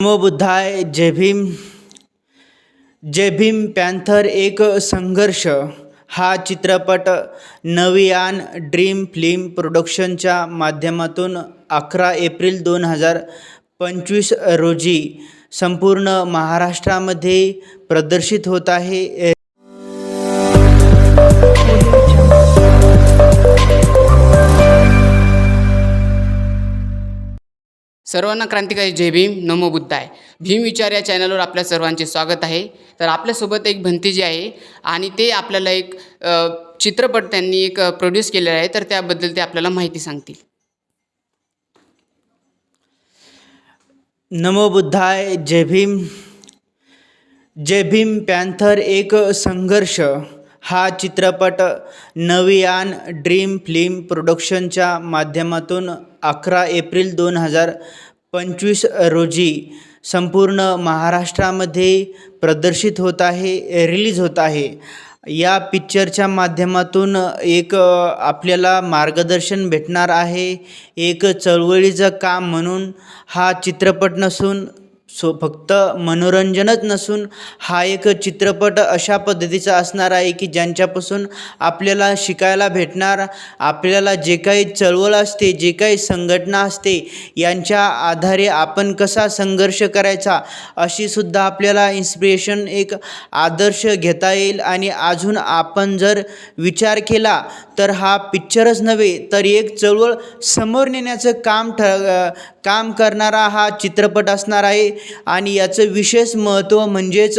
नमो बुद्धाय जय भीम. जय भीम पॅन्थर एक संघर्ष. हा चित्रपट नवियान ड्रीम फिल्म प्रोडक्शनच्या माध्यमातून अकरा एप्रिल दोन हजार पंचवीस रोजी संपूर्ण महाराष्ट्रामध्ये प्रदर्शित होत आहे. सर्वांना क्रांतिकारी जय भीम नमो बुद्धाय. भीम विचार या चॅनलवर आपल्या सर्वांचे स्वागत आहे. तर आपल्यासोबत एक भंतीजी आहे आणि ते आपल्याला एक चित्रपट त्यांनी एक प्रोड्यूस केलेला आहे. तर त्याबद्दल ते आपल्याला माहिती सांगतील. नमो बुद्धाय जय भीम. जय भीम पॅन्थर एक संघर्ष. हा चित्रपट नवियान ड्रीम फिल्म प्रोडक्शनच्या माध्यमातून अकरा एप्रिल दोन हजार पंचवीस रोजी संपूर्ण महाराष्ट्रामध्ये प्रदर्शित होत आहे रिलीज होत आहे. या पिक्चरच्या माध्यमातून एक आपल्याला मार्गदर्शन भेटणार आहे. एक चळवळीचं काम म्हणून हा चित्रपट नसून सो फक्त मनोरंजनच नसून हा एक चित्रपट अशा पद्धतीचा असणार आहे की ज्यांच्यापासून आपल्याला शिकायला भेटणार आपल्याला जे काही चळवळ असते जे काही संघटना असते यांच्या आधारे आपण कसा संघर्ष करायचा अशी सुद्धा आपल्याला इन्स्पिरेशन एक आदर्श घेता येईल. आणि अजून आपण जर विचार केला तर हा पिक्चरच नव्हे तर एक चळवळ समोर नेण्याचं काम ठ काम करणारा हा चित्रपट असणार आहे. आणि याचं विशेष महत्त्व म्हणजेच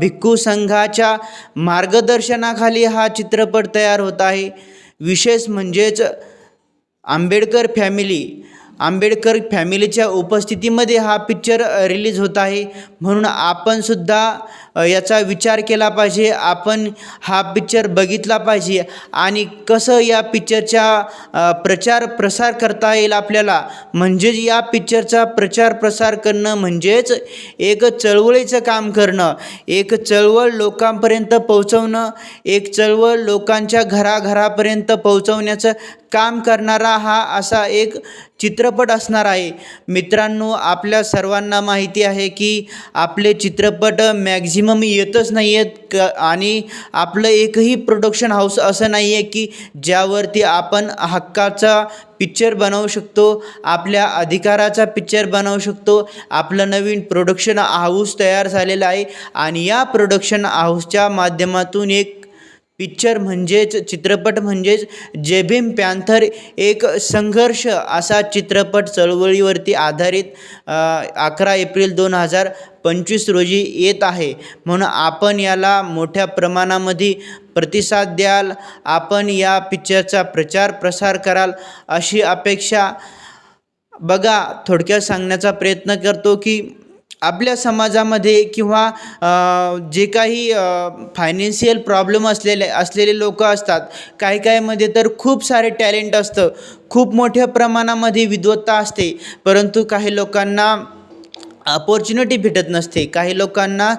भिक्खू संघाच्या मार्गदर्शनाखाली हा चित्रपट तयार होत आहे. विशेष म्हणजेच आंबेडकर फॅमिली आंबेडकर फॅमिलीच्या उपस्थितीमध्ये हा पिक्चर रिलीज होत आहे. म्हणून आपणसुद्धा याचा विचार केला पाहिजे. आपण हा पिक्चर बघितला पाहिजे. आणि कसं या पिक्चरच्या प्रचार प्रसार करता येईल आपल्याला? म्हणजेच या पिक्चरचा प्रचार प्रसार करणं म्हणजेच एक चळवळीचं काम करणं. एक चळवळ लोकांपर्यंत पोहोचवणं. एक चळवळ लोकांच्या घराघरापर्यंत पोहोचवण्याचं काम करणारा हा असा एक चित्रपट असणार आहे. मित्रांनो आपल्या सर्वांना माहिती आहे की आपले चित्रपट मॅक्झिमम येतच नाही आहेत क आणि आपलं एकही प्रोडक्शन हाऊस असं नाही आहे की ज्यावरती आपण हक्काचा पिक्चर बनवू शकतो आपल्या अधिकाराचा पिक्चर बनवू शकतो आपलं नवीन प्रोडक्शन हाऊस तयार झालेलं आहे आणि या प्रोडक्शन हाऊसच्या माध्यमातून एक पिक्चर म्हणजेच चित्रपट म्हणजेच जे भीम पॅन्थर एक संघर्ष असा चित्रपट चळवळीवरती आधारित अकरा एप्रिल दोन हजार पंचवीस रोजी येत आहे. म्हणून आपण याला मोठ्या प्रमाणामध्ये प्रतिसाद द्याल आपण या पिक्चरचा प्रचार प्रसार कराल अशी अपेक्षा बघा थोडक्यात सांगण्याचा प्रयत्न करतो की आपल्या समाजामध्ये किंवा जे काही फायनान्शियल प्रॉब्लेम असलेले असलेले लोक असतात काही काहीमध्ये तर खूप सारे टॅलेंट असतं खूप मोठ्या प्रमाणामध्ये विद्वत्ता असते परंतु काही लोकांना अपॉर्च्युनिटी भेटत नसते काही लोकांना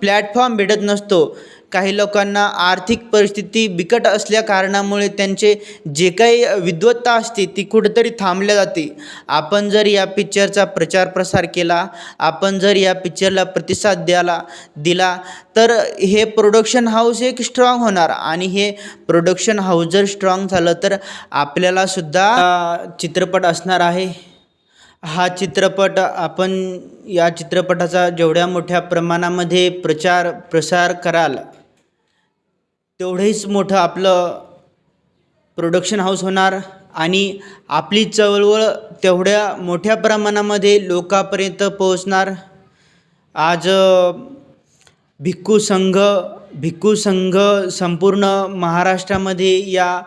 प्लॅटफॉर्म भेटत नसतो. काही लोकांना आर्थिक परिस्थिती बिकट असल्या कारणामुळे त्यांचे जे काही विद्वत्ता असते ती कुठेतरी थांबल्या जाते. आपण जर या पिक्चरचा प्रचार प्रसार केला आपण जर या पिक्चरला प्रतिसाद द्याला दिला तर हे प्रोडक्शन हाऊस एक स्ट्रॉंग होणार आणि हे प्रोडक्शन हाऊस जर स्ट्रॉंग झालं तर आपल्याला सुद्धा चित्रपट असणार आहे. हा चित्रपट आपण या चित्रपटाचा जेवढ्या मोठ्या प्रमाणामध्ये प्रचार प्रसार कराल तेवढंच मोठं आपलं प्रोडक्शन हाऊस होणार आणि आपली चळवळ तेवढ्या मोठ्या प्रमाणामध्ये लोकांपर्यंत पोहोचणार. आज भिक्खू संघ भिक्खू संघ संपूर्ण महाराष्ट्रामध्ये या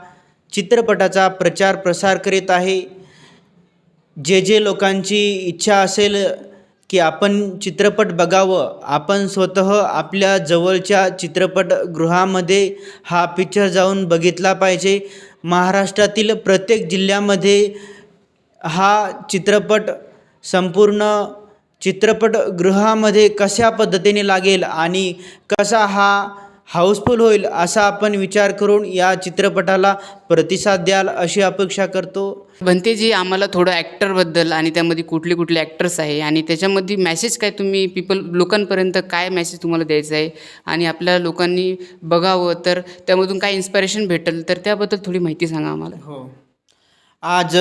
चित्रपटाचा प्रचार प्रसार करीत आहे. जे जे लोकांची इच्छा असेल की आपण चित्रपट बघावं. आपण स्वतः आपल्या जवळच्या चित्रपटगृहामध्ये हा पिक्चर जाऊन बघितला पाहिजे. महाराष्ट्रातील प्रत्येक जिल्ह्यामध्ये हा चित्रपट संपूर्ण चित्रपटगृहामध्ये कशा पद्धतीने लागेल आणि कसा हा हाऊसफुल होईल असा आपण विचार करून या चित्रपटाला प्रतिसाद द्याल अशी अपेक्षा करतो. भंतेजी आम्हाला थोडं ॲक्टरबद्दल आणि त्यामध्ये कुठले कुठले ॲक्टर्स आहे आणि त्याच्यामध्ये मॅसेज काय तुम्ही पीपल लोकांपर्यंत काय मॅसेज तुम्हाला द्यायचा आहे? आणि आपल्या लोकांनी बघावं तर त्यामधून काय इन्स्पिरेशन भेटेल तर त्याबद्दल थोडी माहिती सांगा आम्हाला. हो. आज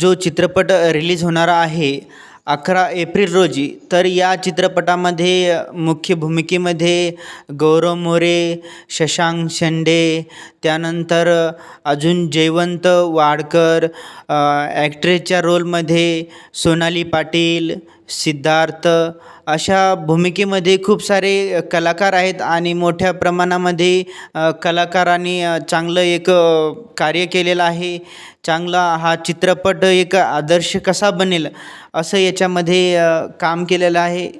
जो चित्रपट रिलीज होणार आहे अकरा एप्रिल रोजी. तर या चित्रपटामध्ये मुख्य भूमिकेमध्ये गौरव मोरे शशांक शेंडे त्यानंतर अजून जयवंत वाडकर ॲक्ट्रेसच्या रोलमध्ये सोनाली पाटील सिद्धार्थ अशा भूमिकेमध्ये खूप सारे कलाकार आहेत आणि मोठ्या प्रमाणामध्ये कलाकारांनी चांगलं एक कार्य केलेलं आहे. चांगला हा चित्रपट एक आदर्श कसा बनेल असं याच्यामध्ये काम केलेलं आहे.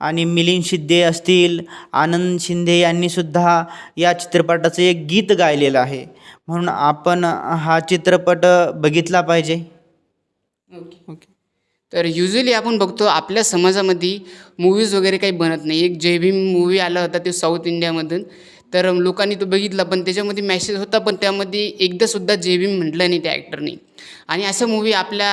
आणि मिलिंद शिंदे असतील आनंद शिंदे यांनीसुद्धा या चित्रपटाचं एक गीत गायलेलं आहे. म्हणून आपण हा चित्रपट बघितला पाहिजे. ओके. ओके. तर युजली आपण बघतो आपल्या समाजामध्ये मूवीज वगैरे काही बनत नाही. एक जय भीम मूवी आला होता ते साऊथ इंडियामधून तर लोकांनी तो बघितला पण त्याच्यामध्ये मॅसेज होता पण त्यामध्ये एकदासुद्धा जय भीम म्हटलं नाही त्या ॲक्टरनी आणि असं मूवी आपल्या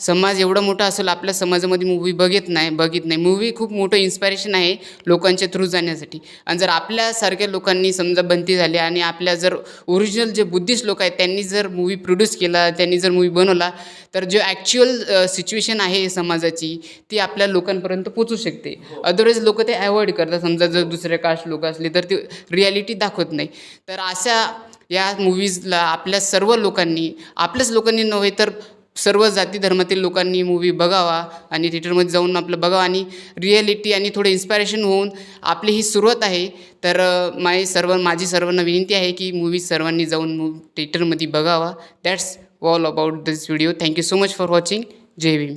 समाज एवढा मोठा असेल आपल्या समाजामध्ये मूवी बघत नाही बघित नाही. मूवी खूप मोठं इन्स्पायरेशन आहे लोकांच्या थ्रू जाण्यासाठी. आणि जर आपल्यासारख्या लोकांनी समजा बंदी झाली आणि आपल्या जर ओरिजिनल जे बुद्धिस्ट लोक आहेत त्यांनी जर मूवी प्रोड्यूस केला त्यांनी जर मूवी बनवला तर जो ॲक्च्युअल सिच्युएशन आहे समाजाची ती आपल्या लोकांपर्यंत पोचू शकते. अदरवाईज लोक ते अवॉइड करतात. समजा जर दुसरे कास्ट लोक असले तर ते रियालिटी दाखवत नाही. तर अशा या मूवीजला आपल्या सर्व लोकांनी आपल्याच लोकांनी नव्हे तर सर्व जाती धर्मातील लोकांनी मूवी बघावा आणि थिएटरमध्ये जाऊन आपलं बघावं आणि रिॲलिटी आणि थोडं इन्स्पायरेशन होऊन आपली ही सुरुवात आहे. तर अ, माझी सर्व माझी सर्वांना विनंती आहे की मूवी सर्वांनी जाऊन मू थिएटरमध्ये बघावा. That's all about this video thank you so much for watching Jai Bhim